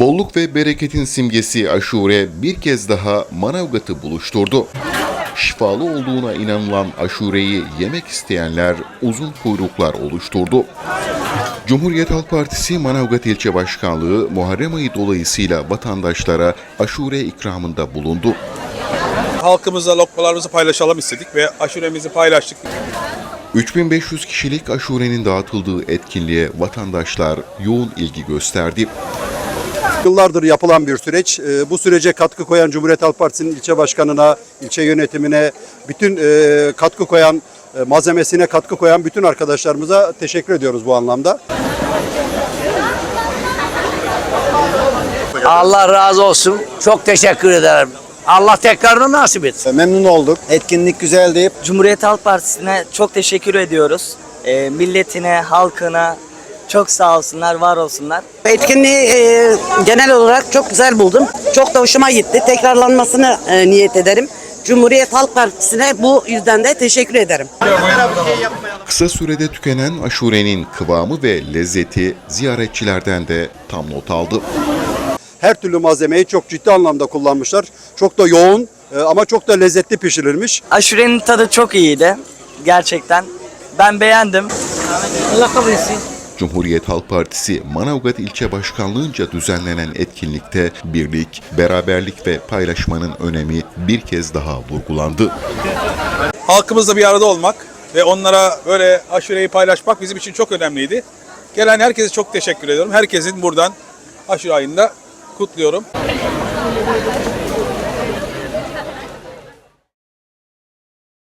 Bolluk ve bereketin simgesi aşure bir kez daha Manavgat'ı buluşturdu. Şifalı olduğuna inanılan aşureyi yemek isteyenler uzun kuyruklar oluşturdu. Cumhuriyet Halk Partisi Manavgat İlçe Başkanlığı Muharrem ayı dolayısıyla vatandaşlara aşure ikramında bulundu. halkımızla lokmalarımızı paylaşalım istedik ve aşuremizi paylaştık. 3500 kişilik aşurenin dağıtıldığı etkinliğe vatandaşlar yoğun ilgi gösterdi. Yıllardır yapılan bir süreç. Ee, Bu sürece katkı koyan Cumhuriyet Halk Partisi'nin ilçe başkanına, ilçe yönetimine, bütün e, katkı koyan, e, malzemesine katkı koyan bütün arkadaşlarımıza teşekkür ediyoruz bu anlamda. Allah razı olsun. Çok teşekkür ederim. Allah tekrarını nasip etsin. Memnun olduk. Etkinlik güzeldi. Cumhuriyet Halk Partisi'ne çok teşekkür ediyoruz. Ee, milletine, halkına çok sağ olsunlar, var olsunlar. Etkinliği e, genel olarak çok güzel buldum. Çok da hoşuma gitti. Tekrarlanmasını e, niyet ederim. Cumhuriyet Halk Partisi'ne bu yüzden de teşekkür ederim. Kısa sürede tükenen aşurenin kıvamı ve lezzeti ziyaretçilerden de tam not aldı. Her türlü malzemeyi çok ciddi anlamda kullanmışlar. Çok da yoğun e, ama çok da lezzetli pişirilmiş. Aşurenin tadı çok iyiydi. Gerçekten. Ben beğendim. Allah kabul etsin. Cumhuriyet Halk Partisi Manavgat İlçe Başkanlığı'nca düzenlenen etkinlikte birlik, beraberlik ve paylaşmanın önemi bir kez daha vurgulandı. Halkımızla bir arada olmak ve onlara böyle aşureyi paylaşmak bizim için çok önemliydi. Gelen herkese çok teşekkür ediyorum. Herkesin buradan aşure ayında kutluyorum.